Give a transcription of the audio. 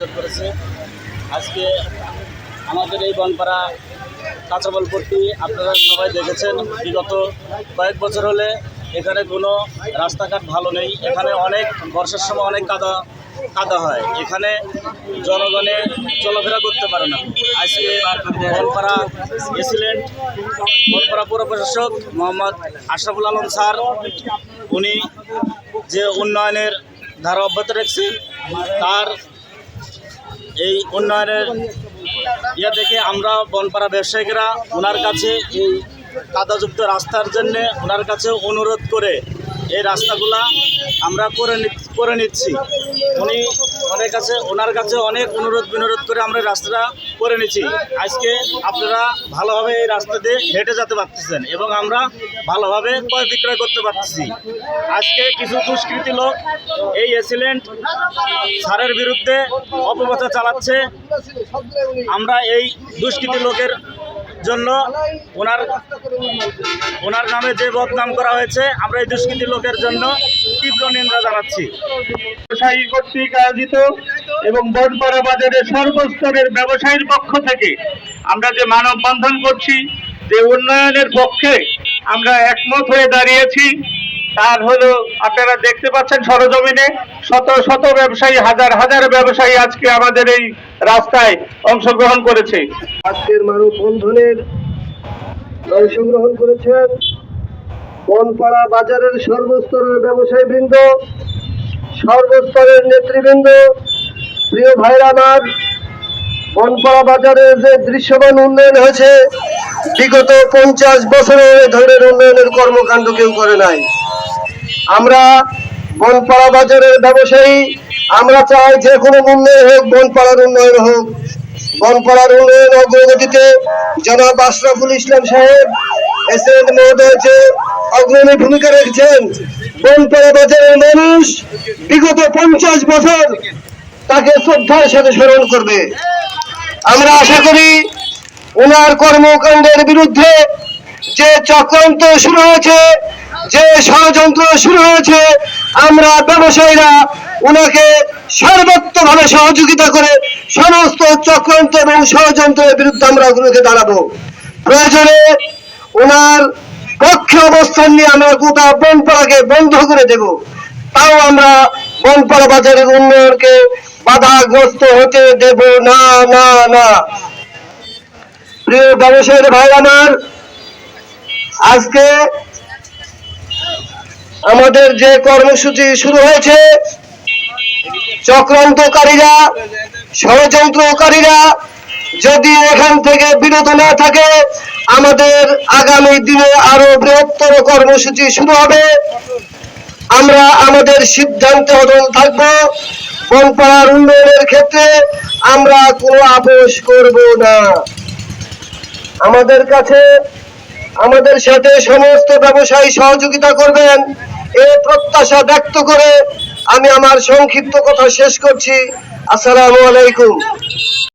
করেছে। আজকে আমাদের এই বনপাড়া কাঁচাবলপট্টি আপনারা সবাই দেখেছেন। বিগত কয়েক বছর হলে এখানে কোনো রাস্তাঘাট ভালো নেই। এখানে অনেক বর্ষার সময় অনেক কাদা কাদা হয়। এখানে জনগণে চলাফেরা করতে পারে না। আজকে বনপাড়া গেছিলেন বনপাড়া পৌর প্রশাসক মোহাম্মদ আশরাফুল আলম স্যার, উনি যে উন্নয়নের ধারা অব্যাহত রেখেছেন, তার এই উন্নয়নের ইয়ে দেখে আমরা বনপাড়া ব্যবসায়িকরা ওনার কাছে এই কাদাযুক্ত রাস্তার জন্যে ওনার কাছে অনুরোধ করে এই রাস্তাগুলা আমরা করে করে নিচ্ছি। উনি ওনার কাছে ওনার কাছে অনেক অনুরোধ বিনোরোধ করে আমরা রাস্তাটা করে নিচ্ছি। আজকে আপনারা ভালোভাবে এই রাস্তা দিয়ে হেঁটে যেতে পারতেছেন এবং আমরা ভালোভাবে ক্রয় বিক্রয় করতে পারতেছি। আজকে কিছু দুষ্কৃতী লোক এই এসিলেন্ট সারের বিরুদ্ধে অপপ্রচার চালাচ্ছে। আমরা এই দুষ্কৃতী লোকের জন্য ওনার ওনার নামে যে বদনাম করা হয়েছে, আমরা এই দুষ্কৃতি লোকের জন্য তীব্র নিন্দা জানাচ্ছি। ব্যবসায়ী কর্তৃক আয়োজিত এবং বনপাড়া বাজারের সর্বস্তরের ব্যবসায়ীর পক্ষ থেকে আমরা যে মানববন্ধন করছি, যে উন্নয়নের পক্ষে আমরা একমত হয়ে দাঁড়িয়েছি। তার হলো, আপনারা দেখতে পাচ্ছেন সরজমিনে শত শত ব্যবসায়ী, হাজার হাজার ব্যবসায়ী আজকে আমাদের এই রাস্তায় অংশগ্রহণ করেছে। আজকের মানববন্ধনের অংশগ্রহণ করেছেন বনপাড়া বাজারের সর্বস্তরের ব্যবসায়ী বৃন্দ সর্বস্তরের নেতৃবৃন্দ, প্রিয় ভাইরা আমার, বনপাড়া বাজারের যে দৃশ্যমান উন্নয়ন হয়েছে, বিগত পঞ্চাশ বছরের ধরনের উন্নয়নের কর্মকাণ্ড কেউ করে নাই। আমরা বনপাড়া বাজারের ব্যবসায়ী, আমরা চাই যে কোনো উন্নয়ন হোক বনপাড়ার উন্নয়ন হোক। বনপাড়ার উন্নয়ন অগ্রগতিতে জনাব আশরাফুল ইসলাম সাহেব এসএন মহোদয় যে অগ্রণী ভূমিকা রেখেছেন, বনপাড়া বাজারের মানুষ বিগত পঞ্চাশ বছর তাকে শ্রদ্ধার সাথে স্মরণ করবে। আমরা আশা করি ওনার কর্মকাণ্ডের বিরুদ্ধে যে চক্রান্ত শুরু হয়েছে যে ষড়যন্ত্র শুরু হয়েছে, আমরা ব্যবসায়ীরা ওনাকে সর্বোত্তভাবে সহযোগিতা করে সমস্ত চক্রান্ত এবং ষড়যন্ত্রের বিরুদ্ধে আমরা ওগুলোকে দাঁড়াবো। প্রয়োজনে ওনার পক্ষে অবস্থান নিয়ে আমরা গোটা বনপাড়াকে বন্ধ করে দেব। তাও আমরা বনপাড়া বাজারের উন্নয়নকে বাধাগ্রস্ত হতে দেব না না না। প্রিয় ব্যবসায়ীর ভাই আমার আজকে আমাদের যে কর্মসূচি শুরু হয়েছে, চক্রান্তকারীরা, ষড়যন্ত্রকারীরা যদি এখান থেকে বিরত না থাকে, আমাদের আগামী দিনে আরও বৃহত্তর কর্মসূচি শুরু হবে। আমরা আমাদের সিদ্ধান্তে অটল থাকব। বনপাড়ার উন্নয়নের ক্ষেত্রে আমরা কোনো আপোষ করব না। আমাদের কাছে, আমাদের সাথে সমস্ত ব্যবসায়ী সহযোগিতা করবেন। এ প্রত্যাশা ব্যক্ত করে আমি আমার সংক্ষিপ্ত কথা শেষ করছি। আসসালামু আলাইকুম।